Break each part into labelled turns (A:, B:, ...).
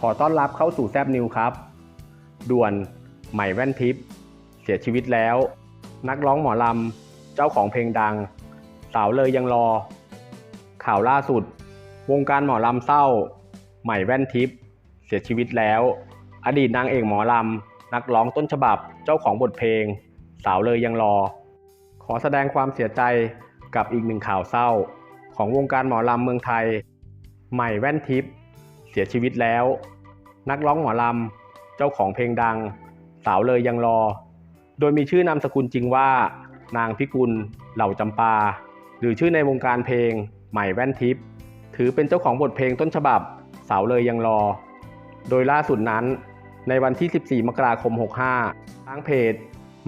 A: ขอต้อนรับเข้าสู่แซบนิวครับ ด่วนใหม่แว่นทิพย์เสียชีวิตแล้ว นักร้องหมอลำ เจ้าของเพลงดัง สาวเลยยังรอ ข่าวล่าสุด วงการหมอลำเศร้า ใหม่แว่นทิพย์เสียชีวิตแล้ว อดีตนางเอกหมอลำ นักร้องต้นฉบับเจ้าของบทเพลง สาวเลยยังรอ ขอแสดงความเสียใจกับอีกหนึ่งข่าวเศร้า ของวงการหมอลำเมืองไทย ใหม่แว่นทิพย์ เสียชีวิตแล้ว นักร้องหมอลำ เจ้าของเพลงดัง สาวเลยยังรอ โดยมีชื่อนามสกุลจริงว่า นางพิกุล เหล่าจำปา หรือชื่อในวงการเพลง ใหม่แว่นทิพย์ถือเป็นเจ้าของบทเพลงต้นฉบับ สาวเลยยังรอ โดยล่าสุดนั้น ในวันที่ 14 มกราคม 65 ทางเพจ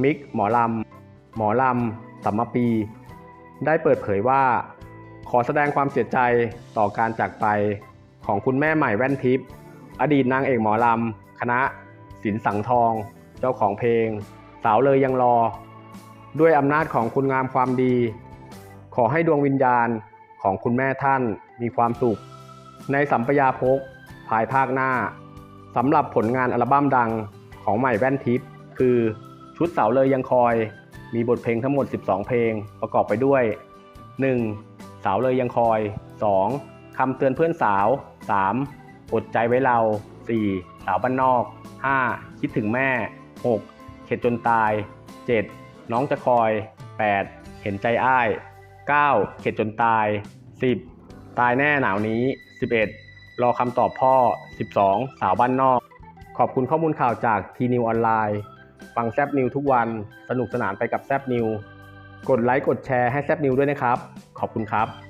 A: มิกหมอลำ หมอลำสัมมปี ได้เปิดเผยว่า ขอแสดงความเสียใจต่อการจากไป ของคุณแม่ใหม่แว่นทิพย์อดีตนางเอกหมอลำ คณะศิลสังทอง เจ้าของเพลง สาวเลยยังรอ ด้วยอำนาจของคุณงามความดี ขอให้ดวงวิญญาณของคุณแม่ท่านมีความสุข ในสัมปยาภพภายภาคหน้าสำหรับผลงานอัลบั้มดังของใหม่แว่นทิพย์คือชุดเสาเลยยังคอย มีบทเพลงทั้งหมด 12 เพลงประกอบไปด้วย 1. สาวเลยยังคอย 2. คำเตือนเพื่อนสาว 3. อดใจไว้เรา 4. สาวบ้านนอก 5. คิดถึงแม่ 6. เข็ดจนตาย 7. น้องจะคอย 8. เห็นใจอ้าย 9. เข็ดจนตาย 10. ตายแน่หนาวนี้ 11. รอคำตอบพ่อ 12. สาวบ้านนอก ขอบคุณข้อมูลข่าวจากทีนิวออนไลน์ ฟังแซบนิวทุกวัน สนุกสนานไปกับแซบนิว กดไลค์กดแชร์ให้แซบนิวด้วยนะครับ ขอบคุณครับ